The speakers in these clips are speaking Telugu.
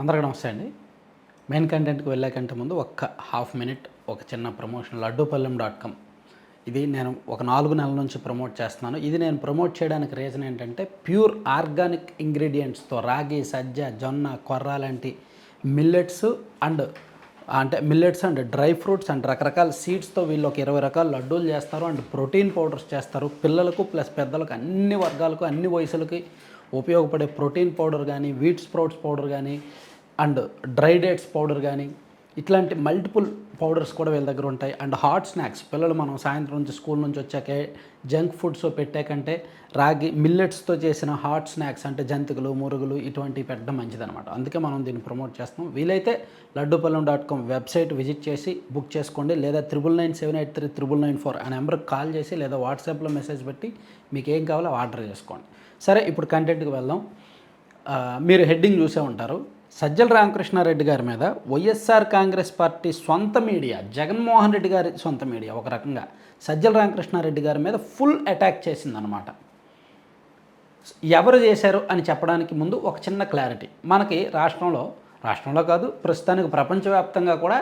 అందరికీ నమస్తే అండి. మెయిన్ కంటెంట్కి వెళ్ళాకంటే ముందు ఒక్క హాఫ్ మినిట్ ఒక చిన్న ప్రమోషన్ లడ్డూపల్లెం డాట్ కామ్ ఇది నేను ఒక నాలుగు నెలల నుంచి ప్రమోట్ చేస్తున్నాను. ఇది నేను ప్రమోట్ చేయడానికి రీజన్ ఏంటంటే ప్యూర్ ఆర్గానిక్ ఇంగ్రీడియంట్స్తో రాగి సజ్జ జొన్న కొర్ర లాంటి మిల్లెట్స్ అండ్ అంటే millets and dry fruits and రకరకాల సీడ్స్తో వీళ్ళు ఒక ఇరవై రకాల లడ్డూలు చేస్తారు. అండ్ ప్రోటీన్ పౌడర్స్ చేస్తారు. పిల్లలకు ప్లస్ పెద్దలకు అన్ని వర్గాలకు అన్ని వయసులకి ఉపయోగపడే ప్రోటీన్ పౌడర్ కానీ వీట్ స్ప్రౌట్స్ పౌడర్ కానీ అండ్ డ్రై డేట్స్ పౌడర్ కానీ ఇట్లాంటి మల్టిపుల్ పౌడర్స్ కూడా వీళ్ళ దగ్గర ఉంటాయి. అండ్ హాట్ స్నాక్స్ పిల్లలు మనం సాయంత్రం నుంచి స్కూల్ నుంచి వచ్చాకే జంక్ ఫుడ్స్ పెట్టే కంటే రాగి మిల్లెట్స్తో చేసిన హాట్ స్నాక్స్ అంటే జంతికలు మురుగులు ఇటువంటివి పెట్టడం మంచిదనమాట అందుకే మనం దీన్ని ప్రమోట్ చేస్తాం వీలైతే Laddupallem dot com website visit చేసి బుక్ చేసుకోండి. లేదా triple nine seven eight three triple nine four ఆ నెంబర్కి కాల్ చేసి లేదా వాట్సాప్లో మెసేజ్ పెట్టి మీకు ఏం కావాలో ఆర్డర్ చేసుకోండి. సరే ఇప్పుడు కంటెంట్కి వెళ్దాం. మీరు హెడ్డింగ్ చూసే ఉంటారు. సజ్జల రామకృష్ణారెడ్డి గారి మీద వైఎస్ఆర్ కాంగ్రెస్ పార్టీ సొంత మీడియా జగన్మోహన్ రెడ్డి గారి సొంత మీడియా ఒక రకంగా సజ్జల రామకృష్ణారెడ్డి గారి మీద ఫుల్ అటాక్ చేసిందనమాట ఎవరు చేశారు అని చెప్పడానికి ముందు ఒక చిన్న క్లారిటీ. మనకి రాష్ట్రంలో రాష్ట్రంలో కాదు ప్రస్తుతానికి ప్రపంచవ్యాప్తంగా కూడా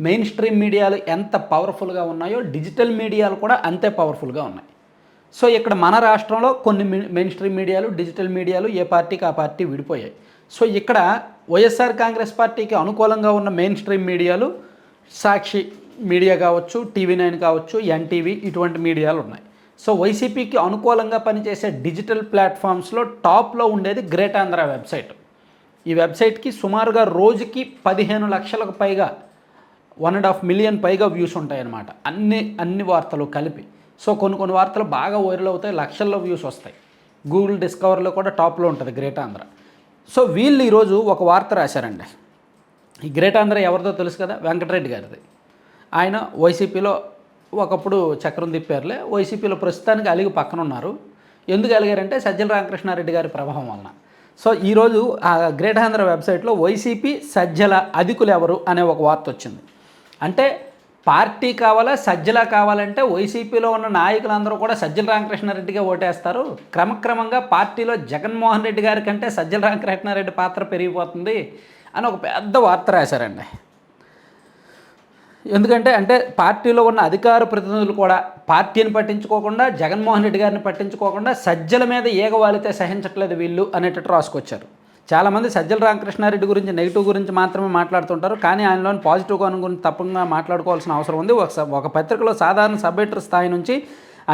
మెయిన్ స్ట్రీమ్ మీడియాలు ఎంత పవర్ఫుల్గా ఉన్నాయో డిజిటల్ మీడియాలు కూడా అంతే పవర్ఫుల్గా ఉన్నాయి. సో ఇక్కడ మన రాష్ట్రంలో కొన్ని మెయిన్ స్ట్రీమ్ మీడియాలు డిజిటల్ మీడియాలు ఏ పార్టీకి ఆ పార్టీ విడిపోయాయి. సో ఇక్కడ వైఎస్ఆర్ కాంగ్రెస్ పార్టీకి అనుకూలంగా ఉన్న మెయిన్ స్ట్రీమ్ మీడియాలు సాక్షి మీడియా కావచ్చు టీవీ నైన్ కావచ్చు ఎన్టీవీ ఇటువంటి మీడియాలు ఉన్నాయి. సో వైసీపీకి అనుకూలంగా పనిచేసే డిజిటల్ ప్లాట్ఫామ్స్లో టాప్లో ఉండేది గ్రేట్ ఆంధ్ర వెబ్సైట్. ఈ వెబ్సైట్కి సుమారుగా రోజుకి పదిహేను లక్షలకు పైగా వన్ అండ్ హాఫ్ మిలియన్ పైగా వ్యూస్ ఉంటాయన్నమాట. అన్ని అన్ని వార్తలు కలిపి. సో కొన్ని కొన్ని వార్తలు బాగా వైరల్ అవుతాయి లక్షల్లో వ్యూస్ వస్తాయి. గూగుల్ డిస్కవర్లో కూడా టాప్లో ఉంటుంది గ్రేట్ ఆంధ్ర. సో వీళ్ళు ఈరోజు ఒక వార్త రాశారండి. ఈ గ్రేట్ ఆంధ్ర ఎవరిదో తెలుసు కదా? వెంకటరెడ్డి గారిది. ఆయన వైసీపీలో ఒకప్పుడు చక్రం తిప్పారులే వైసీపీలో ప్రస్తుతానికి అలిగి పక్కన ఉన్నారు ఎందుకు అలిగారంటే సజ్జల రామకృష్ణారెడ్డి గారి ప్రభావం వలన. సో ఈరోజు ఆ గ్రేట్ ఆంధ్ర వెబ్సైట్లో వైసీపీ సజ్జల అధికులు ఎవరు అనే ఒక వార్త వచ్చింది. అంటే పార్టీ కావాలా సజ్జల కావాలంటే వైసీపీలో ఉన్న నాయకులందరూ కూడా సజ్జల రామకృష్ణారెడ్డిగా ఓటేస్తారు. క్రమక్రమంగా పార్టీలో జగన్మోహన్ రెడ్డి గారి కంటే సజ్జల రామకృష్ణారెడ్డి పాత్ర పెరిగిపోతుంది అని ఒక పెద్ద వార్త రాశారండి. ఎందుకంటే అంటే పార్టీలో ఉన్న అధికార ప్రతినిధులు కూడా పార్టీని పట్టించుకోకుండా జగన్మోహన్ రెడ్డి గారిని పట్టించుకోకుండా సజ్జల మీద ఏగవాలితే సహించట్లేదు వీళ్ళు అనేటట్టు రాసుకొచ్చారు. చాలామంది సజ్జల రామకృష్ణారెడ్డి గురించి నెగిటివ్ గురించి మాత్రమే మాట్లాడుతుంటారు. కానీ ఆయనలోని పాజిటివ్ కోణం గురించి తప్పకుండా మాట్లాడుకోవాల్సిన అవసరం ఉంది. ఒక ఒక పత్రికలో సాధారణ సబ్ ఎడిటర్ స్థాయి నుంచి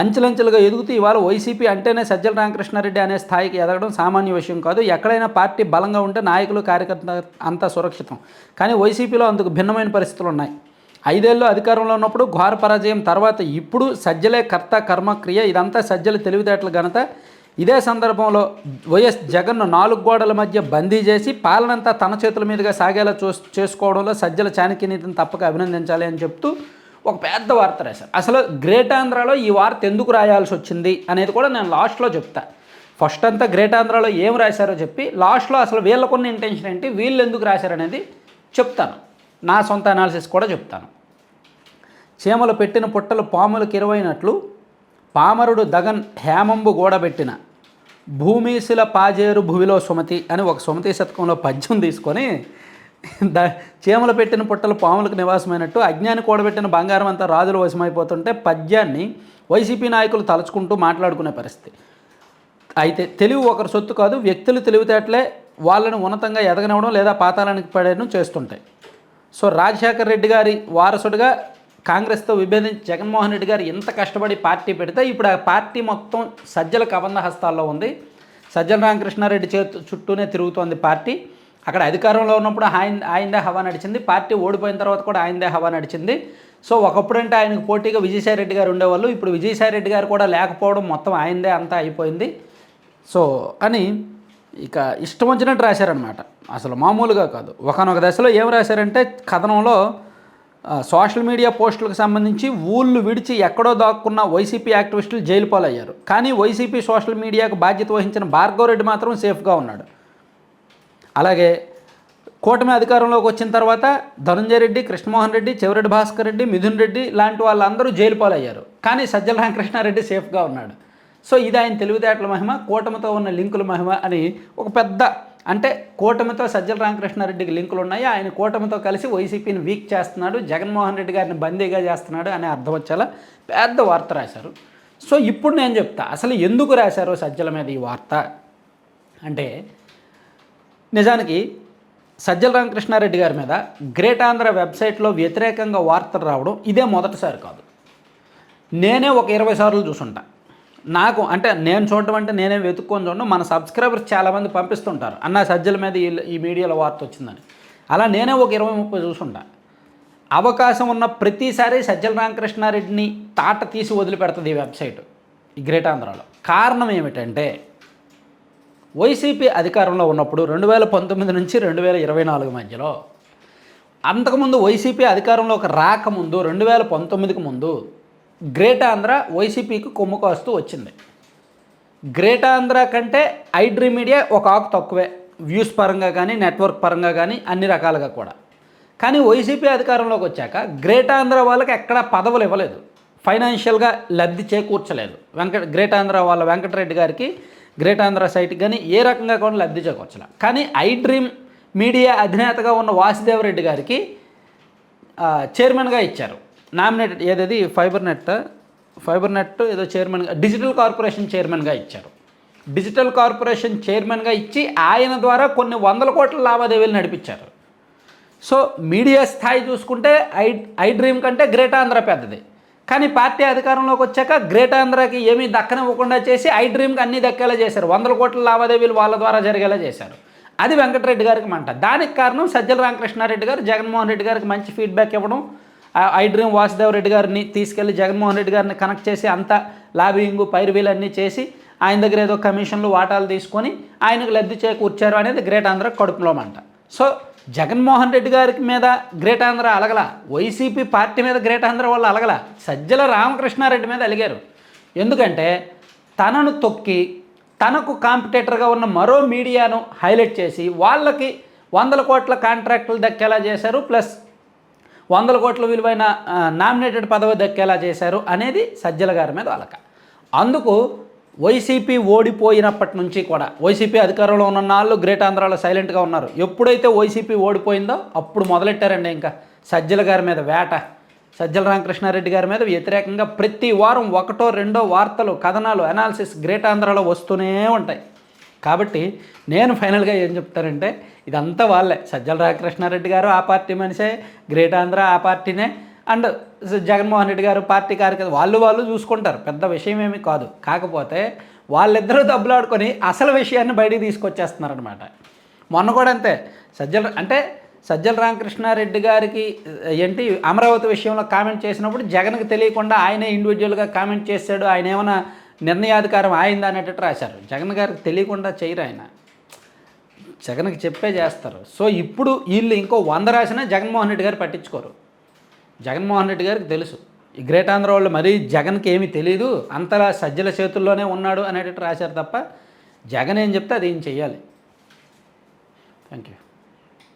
అంచెలంచెలుగా ఎదుగుతూ ఇవాళ వైసీపీ అంటేనే సజ్జల రామకృష్ణారెడ్డి అనే స్థాయికి ఎదగడం సామాన్య విషయం కాదు. ఎక్కడైనా పార్టీ బలంగా ఉంటే నాయకులు కార్యకర్త అంతా సురక్షితం. కానీ వైసీపీలో అందుకు భిన్నమైన పరిస్థితులు ఉన్నాయి. ఐదేళ్ళు అధికారంలో ఉన్నప్పుడు ఘోర పరాజయం తర్వాత ఇప్పుడు సజ్జలే కర్త కర్మ క్రియ ఇదంతా సజ్జల తెలివితేటల ఘనత. ఇదే సందర్భంలో వైఎస్ జగన్ను నాలుగు గోడల మధ్య బందీ చేసి పాలనంతా తన చేతుల మీదుగా సాగేలా చూ చేసుకోవడంలో సజ్జల చాణక్యనీతిని తప్పక అభినందించాలి అని చెప్తూ ఒక పెద్ద వార్త రాశారు. అసలు గ్రేట్ ఆంధ్రాలో ఈ వార్త ఎందుకు రాయాల్సి వచ్చింది అనేది కూడా నేను లాస్ట్లో చెప్తా. ఫస్ట్ అంతా గ్రేట్ ఆంధ్రాలో ఏం రాశారో చెప్పి లాస్ట్లో అసలు వీళ్ళకున్న ఇంటెన్షన్ ఏంటి వీళ్ళు ఎందుకు రాశారనేది చెప్తాను. నా సొంత అనాలిసిస్ కూడా చెప్తాను. చీమలు పెట్టిన పుట్టలు పాములకు ఇరవైనట్లు పామరుడు దగన్ హేమంబు గూడబెట్టిన భూమీశిల పాజేరు భువిలో సుమతి అని ఒక సుమతి శతకంలో పద్యం తీసుకొని ద చీమలు పెట్టిన పుట్టలు పాములకు నివాసమైనట్టు అజ్ఞాని కూడబెట్టిన బంగారం అంతా రాజుల వశమైపోతుంటే పద్యాన్ని వైసీపీ నాయకులు తలుచుకుంటూ మాట్లాడుకునే పరిస్థితి. అయితే తెలివి ఒకరి సొత్తు కాదు వ్యక్తులు తెలివితేటలే వాళ్ళని ఉన్నతంగా ఎదగనివ్వడం లేదా పాతాళానికి పడేయడం చేస్తుంటాయి. సో రాజశేఖర్ రెడ్డి గారి వారసుడిగా కాంగ్రెస్తో విభేదించి జగన్మోహన్ రెడ్డి గారు ఎంత కష్టపడి పార్టీ పెడితే ఇప్పుడు ఆ పార్టీ మొత్తం సజ్జల కబంధ హస్తాల్లో ఉంది. సజ్జల రామకృష్ణారెడ్డి చేతు చుట్టూనే తిరుగుతోంది పార్టీ. అక్కడ అధికారంలో ఉన్నప్పుడు ఆయన ఆయనదే హవా నడిచింది. పార్టీ ఓడిపోయిన తర్వాత కూడా ఆయనదే హవా నడిచింది. సో ఒకప్పుడంటే ఆయనకు పోటీగా విజయసాయి రెడ్డి గారు ఉండేవాళ్ళు. ఇప్పుడు విజయసాయి రెడ్డి గారు కూడా లేకపోవడం మొత్తం ఆయనదే అంతా అయిపోయింది. సో అని ఇక ఇష్టం వచ్చినట్టు రాశారనమాట అసలు మామూలుగా కాదు. ఒకనొక దశలో ఏం రాశారంటే కథనంలో సోషల్ మీడియా పోస్టులకు సంబంధించి ఊళ్ళు విడిచి ఎక్కడో దాక్కున్న వైసీపీ యాక్టివిస్టులు జైలు పాలయ్యారు. కానీ వైసీపీ సోషల్ మీడియాకు బాధ్యత వహించిన భార్గవరెడ్డి మాత్రం సేఫ్గా ఉన్నాడు. అలాగే కూటమి అధికారంలోకి వచ్చిన తర్వాత ధనంజయ రెడ్డి కృష్ణమోహన్ రెడ్డి చెవిరెడ్డి భాస్కర్ రెడ్డి మిథున్ రెడ్డి లాంటి వాళ్ళందరూ జైలు పాలయ్యారు. కానీ సజ్జల రామకృష్ణారెడ్డి సేఫ్గా ఉన్నాడు. సో ఇది ఆయన తెలివితేటల మహిమ కూటమితో ఉన్న లింకుల మహిమ అని ఒక పెద్ద అంటే కూటమితో సజ్జల రామకృష్ణారెడ్డికి లింకులు ఉన్నాయి? ఆయన కూటమితో కలిసి వైసీపీని వీక్ చేస్తున్నాడు జగన్మోహన్ రెడ్డి గారిని బందీగా చేస్తున్నాడు అనే అర్థం వచ్చేలా పెద్ద వార్త రాశారు. సో ఇప్పుడు నేను చెప్తా అసలు ఎందుకు రాశారు సజ్జల మీద ఈ వార్త? అంటే నిజానికి సజ్జల రామకృష్ణారెడ్డి గారి మీద గ్రేట్ ఆంధ్ర వెబ్సైట్లో వ్యతిరేకంగా వార్తలు రావడం ఇదే మొదటిసారి కాదు. నేనే ఒక ఇరవై సార్లు చూసుంటా. నాకు అంటే నేను చూడటం అంటే నేనేం వెతుక్కొని చూడడం మన సబ్స్క్రైబర్స్ చాలామంది పంపిస్తుంటారు. అన్న సజ్జల మీద ఈ ఈ మీడియాలో వార్త వచ్చిందని. అలా నేనే ఒక ఇరవై ముప్పై చూసుంటా. అవకాశం ఉన్న ప్రతిసారి సజ్జల రామకృష్ణారెడ్డిని తాట తీసి వదిలిపెడుతుంది ఈ వెబ్సైట్ ఈ గ్రేట్ ఆంధ్రాలో. కారణం ఏమిటంటే వైసీపీ అధికారంలో ఉన్నప్పుడు రెండు వేల పంతొమ్మిది నుంచి రెండు వేల ఇరవై నాలుగు మధ్యలో అంతకుముందు వైసీపీ అధికారంలోకి రాకముందు రెండు వేల పంతొమ్మిదికి ముందు గ్రేట్ ఆంధ్ర వైసీపీకి కొమ్ము కాస్తూ వచ్చింది. గ్రేట్ ఆంధ్ర కంటే ఐడ్రీ మీడియా ఒక ఆకు తక్కువే. వ్యూస్ పరంగా కానీ నెట్వర్క్ పరంగా కానీ అన్ని రకాలుగా కూడా. కానీ వైసీపీ అధికారంలోకి వచ్చాక గ్రేట్ ఆంధ్ర వాళ్ళకి ఎక్కడా పదవులు ఇవ్వలేదు. ఫైనాన్షియల్గా లబ్ధి చేకూర్చలేదు. వెంకట గ్రేట్ ఆంధ్ర వాళ్ళ వెంకటరెడ్డి గారికి గ్రేట్ ఆంధ్ర సైట్కి కానీ ఏ రకంగా కూడా లబ్ధి చేకూర్చలే కానీ ఐ డ్రీమ్ మీడియా అధినేతగా ఉన్న వాసుదేవరెడ్డి గారికి చైర్మన్గా ఇచ్చారు. నామినేటెడ్ ఏదది? ఫైబర్ నెట్ ఫైబర్ నెట్ ఏదో చైర్మన్గా డిజిటల్ కార్పొరేషన్ చైర్మన్గా ఇచ్చారు. డిజిటల్ కార్పొరేషన్ చైర్మన్గా ఇచ్చి ఆయన ద్వారా కొన్ని వందల కోట్ల లావాదేవీలు నడిపించారు. సో మీడియా స్థాయి చూసుకుంటే ఐ ఐ డ్రీమ్ కంటే గ్రేట్ ఆంధ్ర పెద్దది. కానీ పార్టీ అధికారంలోకి వచ్చాక గ్రేట్ ఆంధ్రాకి ఏమీ దక్కనివ్వకుండా చేసి ఐ డ్రీమ్కి అన్నీ దక్కేలా చేశారు. వందల కోట్ల లావాదేవీలు వాళ్ళ ద్వారా జరిగేలా చేశారు. అది వెంకటరెడ్డి గారికి మంట. దానికి కారణం సజ్జల రామకృష్ణారెడ్డి గారు జగన్మోహన్ రెడ్డి గారికి మంచి ఫీడ్బ్యాక్ ఇవ్వడం ఐ డ్రీమ్ వాసుదేవ్ రెడ్డి గారిని తీసుకెళ్ళి జగన్మోహన్ రెడ్డి గారిని కనెక్ట్ చేసి అంత లాబింగ్ పైరువీలు అన్నీ చేసి ఆయన దగ్గర ఏదో కమిషన్లు వాటాలు తీసుకొని ఆయనకు లబ్ధి చేకూర్చారు అనేది గ్రేట్ ఆంధ్ర కడుపులో మంట. సో జగన్మోహన్ రెడ్డి గారికి మీద గ్రేట్ ఆంధ్ర అలగల. వైసీపీ పార్టీ మీద గ్రేట్ ఆంధ్ర వాళ్ళు అలగల. సజ్జల రామకృష్ణారెడ్డి మీద అలిగారు. ఎందుకంటే తనను తొక్కి తనకు కాంపిటేటర్గా ఉన్న మరో మీడియాను హైలైట్ చేసి వాళ్ళకి వందల కోట్ల కాంట్రాక్టులు దక్కేలా చేశారు. ప్లస్ వందల కోట్ల విలువైన నామినేటెడ్ పదవి దక్కేలా చేశారు అనేది సజ్జల గారి మీద అలక. అందుకు వైసీపీ ఓడిపోయినప్పటి నుంచి కూడా వైసీపీ అధికారంలో ఉన్న నాళ్ళు గ్రేట్ ఆంధ్రాలో సైలెంట్గా ఉన్నారు. ఎప్పుడైతే వైసీపీ ఓడిపోయిందో అప్పుడు మొదలెట్టారండి ఇంకా సజ్జల గారి మీద వేట. సజ్జల రామకృష్ణారెడ్డి గారి మీద వ్యతిరేకంగా ప్రతి వారం ఒకటో రెండో వార్తలు కథనాలు అనాలిసిస్ గ్రేట్ ఆంధ్రాలో వస్తూనే ఉంటాయి. కాబట్టి నేను ఫైనల్గా ఏం చెప్తానంటే ఇదంతా వాళ్ళే. సజ్జల రామకృష్ణారెడ్డి గారు ఆ పార్టీ మనిషే గ్రేట్ ఆంధ్ర ఆ పార్టీనే అండ్ జగన్మోహన్ రెడ్డి గారు పార్టీ కార్యకర్త వాళ్ళు వాళ్ళు చూసుకుంటారు. పెద్ద విషయం ఏమీ కాదు. కాకపోతే వాళ్ళిద్దరూ దెబ్బలాడుకొని అసలు విషయాన్ని బయటికి తీసుకొచ్చేస్తున్నారనమాట మొన్న కూడా అంతే. సజ్జల అంటే సజ్జల రామకృష్ణారెడ్డి గారికి ఏంటి అమరావతి విషయంలో కామెంట్ చేసినప్పుడు జగన్కి తెలియకుండా ఆయనే ఇండివిజువల్గా కామెంట్ చేశాడు. ఆయన ఏమైనా నిర్ణయాధికారం ఆయిందా అనేటట్టు రాశారు. జగన్ గారికి తెలియకుండా చేయరు ఆయన. జగన్కి చెప్పే చేస్తారు. సో ఇప్పుడు వీళ్ళు ఇంకో వంద రాసినా జగన్మోహన్ రెడ్డి గారు పట్టించుకోరు. జగన్మోహన్ రెడ్డి గారికి తెలుసు. ఈ గ్రేట్ ఆంధ్ర వాళ్ళు మరీ జగన్కి ఏమీ తెలియదు అంతలా సజ్జల చేతుల్లోనే ఉన్నాడు అనేటట్టు రాశారు తప్ప జగన్ ఏం చెప్తే అది ఏం చెయ్యాలి. Thank you